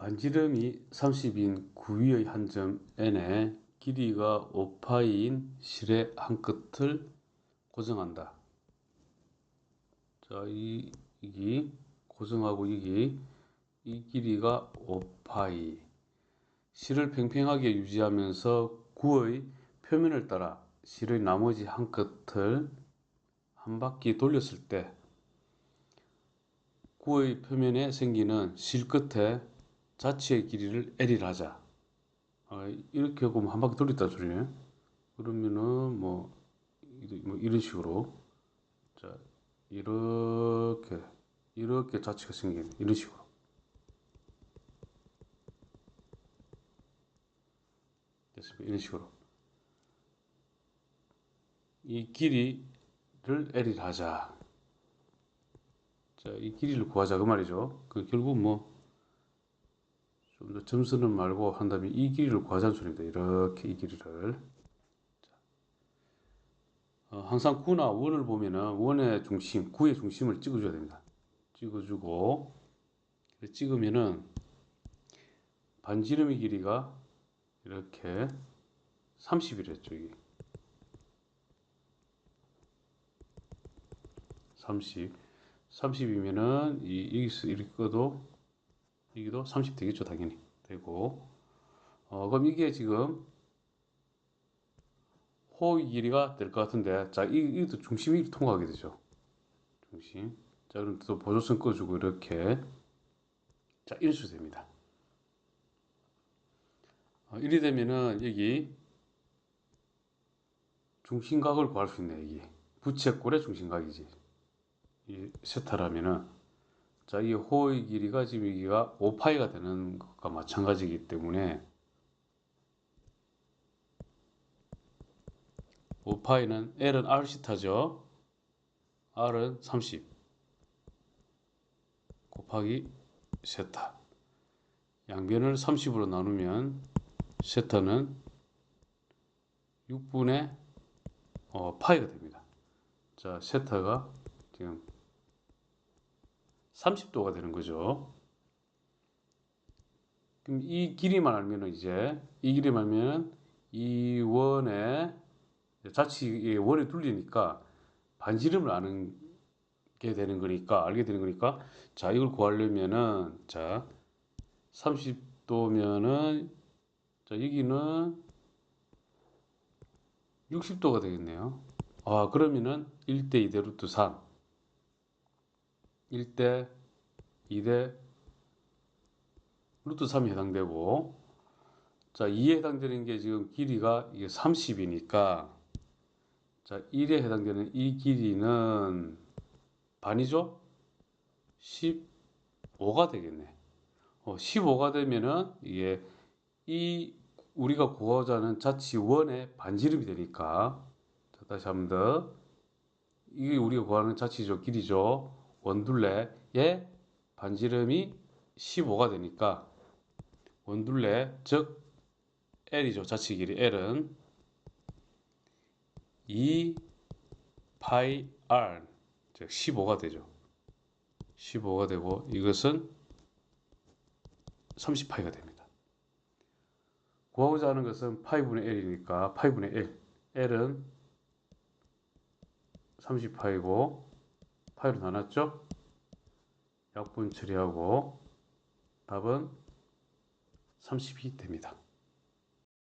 반지름이 30인 구위의 한 점 n에 길이가 5파인 실의 한 끝을 고정한다. 자, 이, 이기 고정하고 이기 이 길이가 5파이 실을 팽팽하게 유지하면서 구의 표면을 따라 실의 나머지 한 끝을 한 바퀴 돌렸을 때 구의 표면에 생기는 실 끝에 자치의 길이를 L이라 하자. 아, 이렇게 하고 한 바퀴 돌렸다 소리네. 그러면은 뭐, 뭐 이런 식으로 자 이렇게 이렇게 자치가 생기는 이런 식으로. 됐습니다. 이런 식으로. 이 길이를 L이라 하자. 자, 이 길이를 구하자 그 말이죠. 그 결국 뭐 좀 더 점수는 말고 한다면 이 길이를 소리입니다. 이렇게 이 길이를. 자, 어, 항상 구나 원을 보면은 원의 중심, 구의 중심을 찍어줘야 됩니다. 찍어주고 찍으면은 반지름의 길이가 이렇게 30이랬죠. 이게 30. 30이면은 이 여기서 이렇게 꺼도 여기도 30 되겠죠 당연히. 되고 어 그럼 이게 지금 호의 길이가 될 것 같은데 자 이, 이것도 중심이 통하게 되죠. 중심. 자 그럼 또 보조선 꺼주고 이렇게. 자 식으로 됩니다. 어, 이리 되면은 여기 중심각을 구할 수 있네 여기 부채꼴의 중심각이지. 이 세타라면은 자, 이 호의 길이가 지금 여기가 5파이가 되는 것과 마찬가지이기 때문에 5파이는 L은 R시타죠. R은 30 곱하기 세타. 양변을 30으로 나누면 세타는 6분의 어, 파이가 됩니다. 자, 세타가 지금 30도가 되는 거죠. 그럼 이 길이만 알면 이제 이 길이만 알면 이 원에 자치 원에 뚫리니까 반지름을 아는 게 되는 거니까 알게 되는 거니까 자 이걸 구하려면은 자 30도면은 자 여기는 60도가 되겠네요. 아 그러면은 1대 2대 루트 3 1대 2대 루트 3이 해당되고. 자 2에 해당되는 게 지금 길이가 이게 30이니까. 자 1에 해당되는 이 길이는 반이죠? 15가 되겠네. 어, 15가 되면은 이게 이 우리가 구하자 하는 자치원의 반지름이 되니까. 자, 다시 한번 더. 이게 우리가 구하는 자치죠 길이죠 원둘레의 반지름이 15가 되니까 원둘레 즉 L이죠. 자치 길이 L은 2 파이 R 즉 15가 되죠. 15가 되고 이것은 30파이가 됩니다. 구하고자 하는 것은 파이분의 L이니까 파이분의 L L은 30파이고 파이로 나눴죠? 약분 처리하고 답은 30이 됩니다.